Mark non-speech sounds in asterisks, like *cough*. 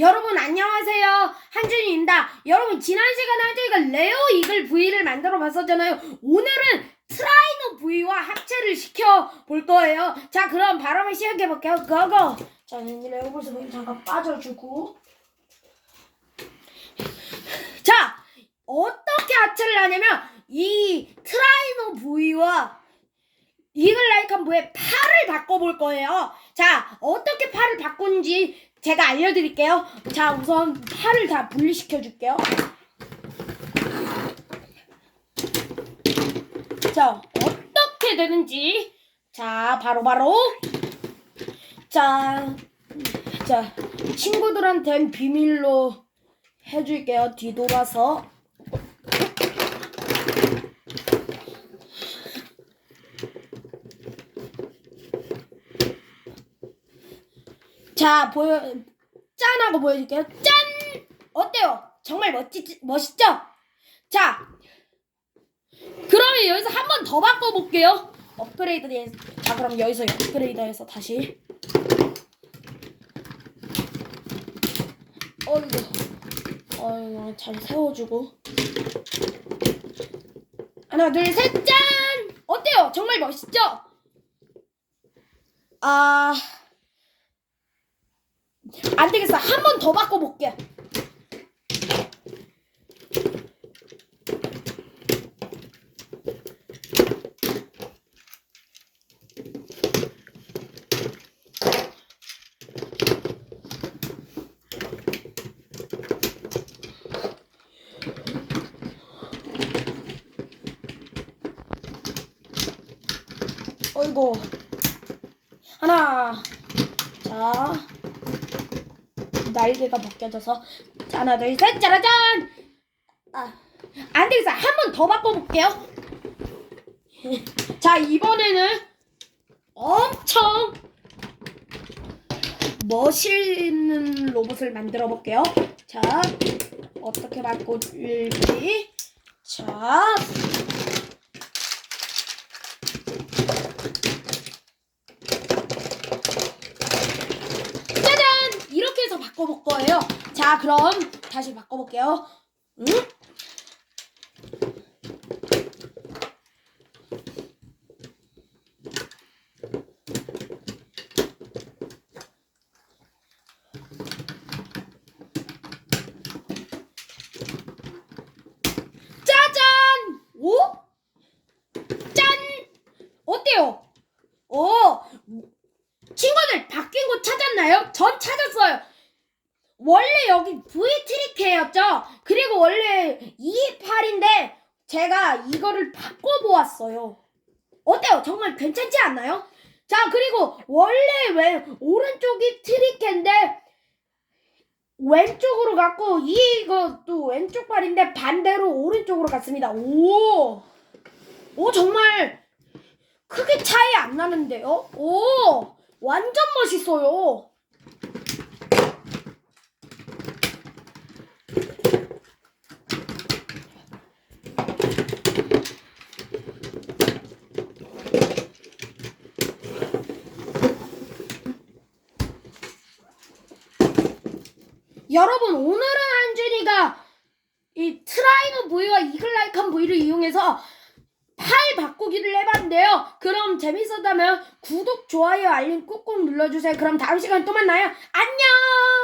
여러분 안녕하세요. 한준입니다. 여러분 지난 시간에 한준이가 레오 이글 V를 만들어 봤었잖아요. 오늘은 트라이노 V와 합체를 시켜 볼 거예요. 자 그럼 바로 한번 시작해 볼게요. 고고! 자 레오 벌써 여기 잠깐 빠져주고. 자 어떻게 합체를 하냐면 이 트라이노 V와 이글 라이칸 V의 팔을 바꿔볼 거예요 자 어떻게 팔을 바꾸는지 제가 알려드릴게요. 자, 우선 팔을 다 분리시켜 줄게요. 자, 어떻게 되는지. 자, 바로바로. 자, 자, 친구들한텐 비밀로 해줄게요. 뒤돌아서. 자, 보여, 짠! 하고 보여줄게요. 짠! 어때요? 정말 멋지, 멋있죠? 자, 그러면 여기서 한 번 더 바꿔볼게요. 업그레이드, 돼. 자, 그럼 여기서 업그레이드 해서 다시. 어이구, 어이구, 잘 세워주고. 하나, 둘, 셋, 짠! 어때요? 정말 멋있죠? 아, 안 되겠어. 한 번 더 바꿔 볼게. 어이구. 하나. 자. 날개가 벗겨져서 자, 하나 둘셋 짜라잔! 아, 안 되겠어. 한 번 더 바꿔볼게요. *laughs* 자 이번에는 엄청 멋있는 로봇을 만들어 볼게요. 자 어떻게 바꿀지. 자 짜잔! 이렇게 해서 바꿔볼 거예요. 자, 그럼 다시 바꿔볼게요. 응? 짜잔! 오? 짠! 어때요? 오! 친구들 바뀐 곳 찾았나요? 전 찾았어요. 원래 여기 V 트리케였죠. 그리고 원래 28인데 제가 이거를 바꿔보았어요. 어때요? 정말 괜찮지 않나요? 자 그리고 원래 왜 오른쪽이 트리케인데 왼쪽으로 갔고 이것도 왼쪽 팔인데 반대로 오른쪽으로 갔습니다. 오, 오 정말 크게 차이 안 나는데요? 오, 완전 멋있어요. 여러분 오늘은 한준이가 이 트라이노 V와 이글라이칸 V를 이용해서 팔 바꾸기를 해봤는데요. 그럼 재밌었다면 구독, 좋아요, 알림 꾹꾹 눌러주세요. 그럼 다음 시간에 또 만나요. 안녕!